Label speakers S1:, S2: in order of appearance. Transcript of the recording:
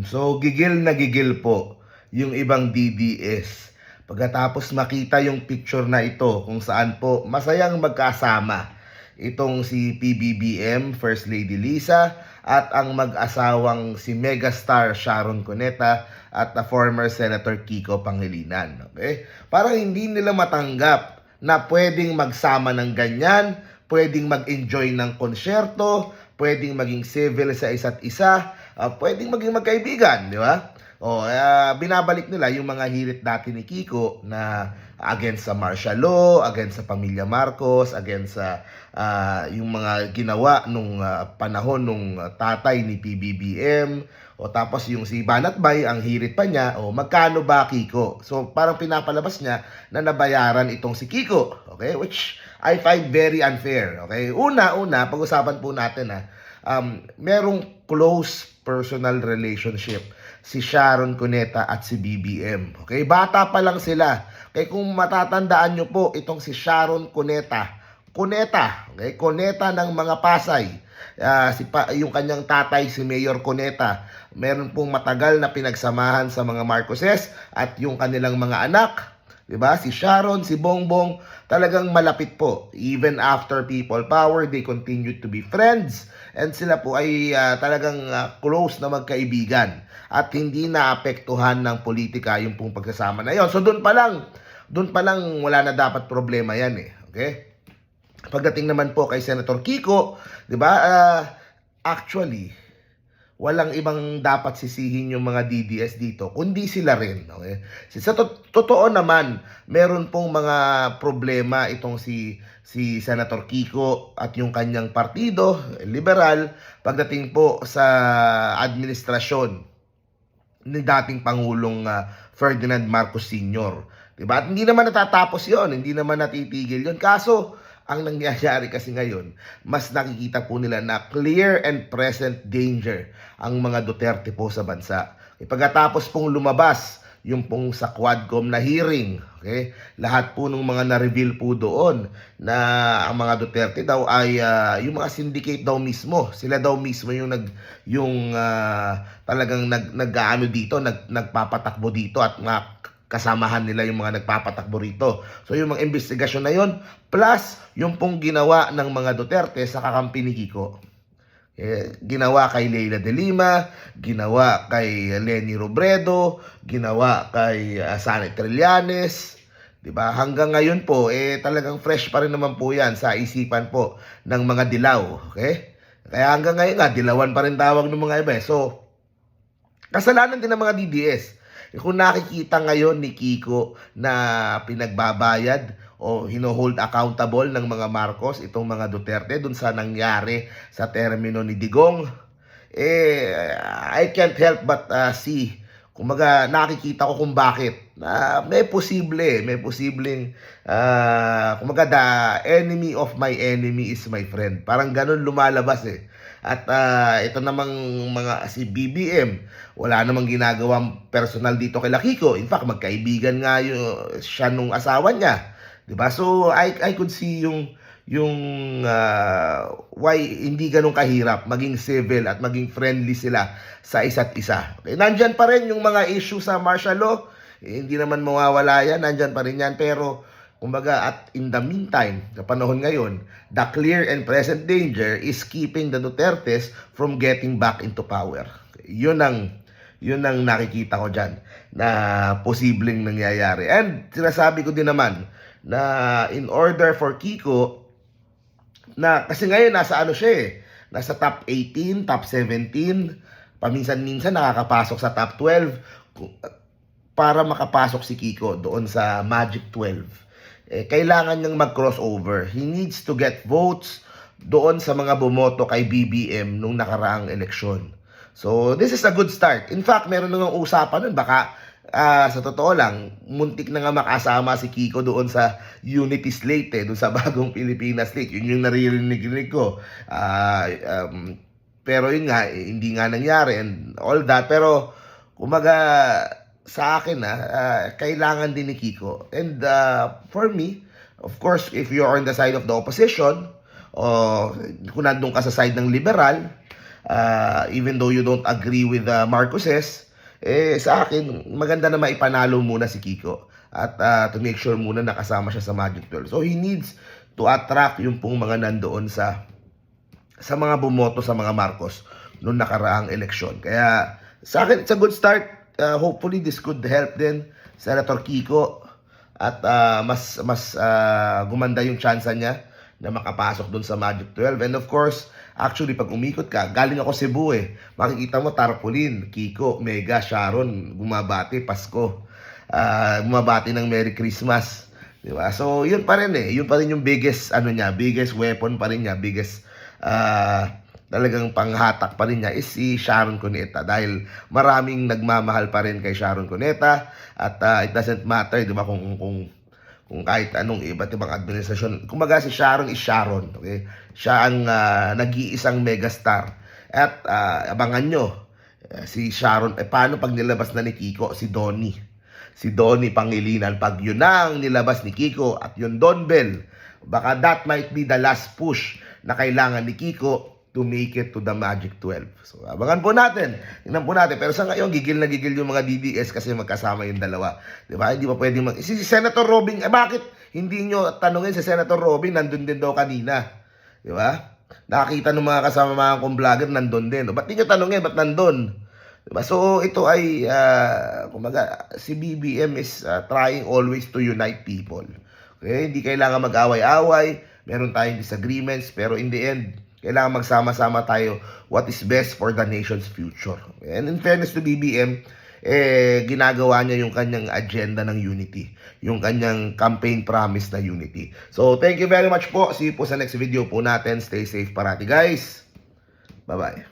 S1: So, gigil na gigil po yung ibang DDS. Pagkatapos makita yung picture na ito kung saan po masayang magkasama itong si PBBM, First Lady Lisa, at ang mag-asawang si megastar Sharon Cuneta at the former Senator Kiko Pangilinan. Okay? Parang hindi nila matanggap na pwedeng magsama ng ganyan, pwedeng mag-enjoy ng konsyerto, pwedeng maging civil sa isa't isa, ah, pwedeng maging magkaibigan, di ba? O, ah, binabalik nila yung mga hirit dati ni Kiko na against sa martial law, against sa pamilya Marcos, against sa ah, yung mga ginawa nung ah, panahon nung tatay ni PBBM, o tapos yung si Banat Bay, ang hirit pa niya, o magkano ba Kiko? So parang pinapalabas niya na nabayaran itong si Kiko, okay? Which I find very unfair, okay? Una, una, pag-usapan po natin ha, um, merong close personal relationship si Sharon Cuneta at si BBM. Okay? Bata pa lang sila. Kaya kung matatandaan nyo po, itong si Sharon Cuneta, Cuneta, okay? Cuneta ng mga Pasay. Ah, si pa, yung kanyang tatay, si Mayor Cuneta, meron pong matagal na pinagsamahan sa mga Marcoses at yung kanilang mga anak, 'di ba? Si Sharon, si Bongbong, talagang malapit po. Even after people power, they continue to be friends and sila po ay ah, talagang ah, close na magkaibigan at hindi naapektuhan ng politika yung pong pagsasama na yon. So doon pa lang, doon pa lang wala na dapat problema yan eh. Okay? Pagdating naman po kay Senator Kiko, 'di ba? ah, actually, walang ibang dapat sisihin yung mga DDS dito, kundi sila rin. Okay? Sa to- totoo naman, meron pong mga problema itong si si Senator Kiko at yung kanyang partido, liberal, pagdating po sa administrasyon ni dating Pangulong ah, Ferdinand Marcos Sr. Diba? At hindi naman natatapos yon hindi naman natitigil yon Kaso, ang nangyayari kasi ngayon, mas nakikita po nila na clear and present danger ang mga Duterte po sa bansa. E pagkatapos pong lumabas, yung pong sa Quadcom na hearing, okay? Lahat po ng mga na-reveal po doon na ang mga Duterte daw ay ah, yung mga syndicate daw mismo, sila daw mismo yung nag yung ah, talagang nag nag-aano dito, nag nagpapatakbo dito at mga kasamahan nila yung mga nagpapatakbo rito. So yung mga investigasyon na yon plus yung pong ginawa ng mga Duterte sa kakampi ni Kiko. Eh, ginawa kay Leila de Lima, ginawa kay Lenny Robredo, ginawa kay uh, Sane Trillanes, 'di ba? Hanggang ngayon po eh talagang fresh pa rin naman po 'yan sa isipan po ng mga dilaw, okay? Kaya hanggang ngayon nga dilawan pa rin tawag ng mga iba. eh. So kasalanan din ng mga DDS. Kung nakikita ngayon ni Kiko na pinagbabayad o hino-hold accountable ng mga Marcos itong mga Duterte dun sa nangyari sa termino ni Digong, eh, I can't help but uh, see Kumaga, nakikita ko kung bakit. Na may posible, may posibleng, ah, kumaga, the enemy of my enemy is my friend. Parang ganun lumalabas eh. At ah, ito namang mga si BBM, wala namang ginagawang personal dito kay Lakiko. In fact, magkaibigan nga yung, siya nung asawa niya. 'Di ba? So I I could see yung yung ah, why hindi ganun kahirap maging civil at maging friendly sila sa isa't isa. Okay, nandyan pa rin yung mga issue sa martial law. Eh, hindi naman mawawala yan, nandyan pa rin yan. Pero, kumbaga, at in the meantime, sa panahon ngayon, the clear and present danger is keeping the Dutertes from getting back into power. Yun ang yun ang nakikita ko dyan na posibleng nangyayari. And sinasabi ko din naman na in order for Kiko na kasi ngayon nasa ano siya eh, nasa top 18, top 17, paminsan-minsan nakakapasok sa top 12 Kung- para makapasok si Kiko doon sa Magic 12. Eh, kailangan niyang mag-crossover. He needs to get votes doon sa mga bumoto kay BBM nung nakaraang eleksyon. So, this is a good start. In fact, meron na ng usapan nun. Baka, ah, sa totoo lang, muntik na nga makasama si Kiko doon sa Unity Slate, eh, doon sa bagong Pilipinas Slate. Yun yung naririnig ko. Ah, um, pero yun nga, eh, hindi nga nangyari and all that. Pero, kumaga, sa akin na kailangan din ni Kiko. And ah, for me, of course, if you're on the side of the opposition, o kung nandun ka sa side ng liberal, uh, even though you don't agree with the Marcoses, eh sa akin, maganda na maipanalo muna si Kiko. At uh, to make sure muna nakasama siya sa Magic 12. So he needs to attract yung pong mga nandoon sa sa mga bumoto sa mga Marcos noong nakaraang eleksyon. Kaya sa akin, it's a good start. Uh, hopefully, this could help din Senator Kiko at uh, mas mas uh, gumanda yung chance niya na makapasok doon sa Magic 12. And of course, actually, pag umikot ka, galing ako Cebu eh. Makikita mo Tarpaulin, Kiko, Mega, Sharon, bumabati, Pasko. Uh, bumabati ng Merry Christmas. Di ba? So, yun pa rin eh. Yun pa rin yung biggest, ano niya, biggest weapon pa rin niya, biggest uh, talagang panghatak pa rin niya is si Sharon Cuneta dahil maraming nagmamahal pa rin kay Sharon Cuneta at uh, it doesn't matter, di ba, kung, kung kung kahit anong iba't ibang administrasyon. Kumaga si Sharon is Sharon. Okay? Siya ang uh, nag-iisang megastar. At uh, abangan nyo, uh, si Sharon, eh paano pag nilabas na ni Kiko, si Donnie. Si Donnie Pangilinan. Pag yun ang nilabas ni Kiko at yung Don Bell, baka that might be the last push na kailangan ni Kiko to make it to the Magic 12. So, abangan po natin. Tingnan po natin. Pero sa ngayon, gigil na gigil yung mga DDS kasi magkasama yung dalawa. Di ba? Hindi pa pwedeng mag... Si, Senator Robin, eh bakit hindi nyo tanungin si Senator Robin, nandun din daw kanina. Di ba? Nakakita ng mga kasama kong vlogger, nandun din. Ba't di nyo tanungin, ba't nandun? Diba? So, ito ay, uh, kumaga, si BBM is uh, trying always to unite people. Okay? Hindi kailangan mag-away-away, meron tayong disagreements, pero in the end, kailangan magsama-sama tayo what is best for the nation's future. And in fairness to BBM, eh, ginagawa niya yung kanyang agenda ng unity. Yung kanyang campaign promise na unity. So, thank you very much po. See you po sa next video po natin. Stay safe parati, guys. Bye-bye.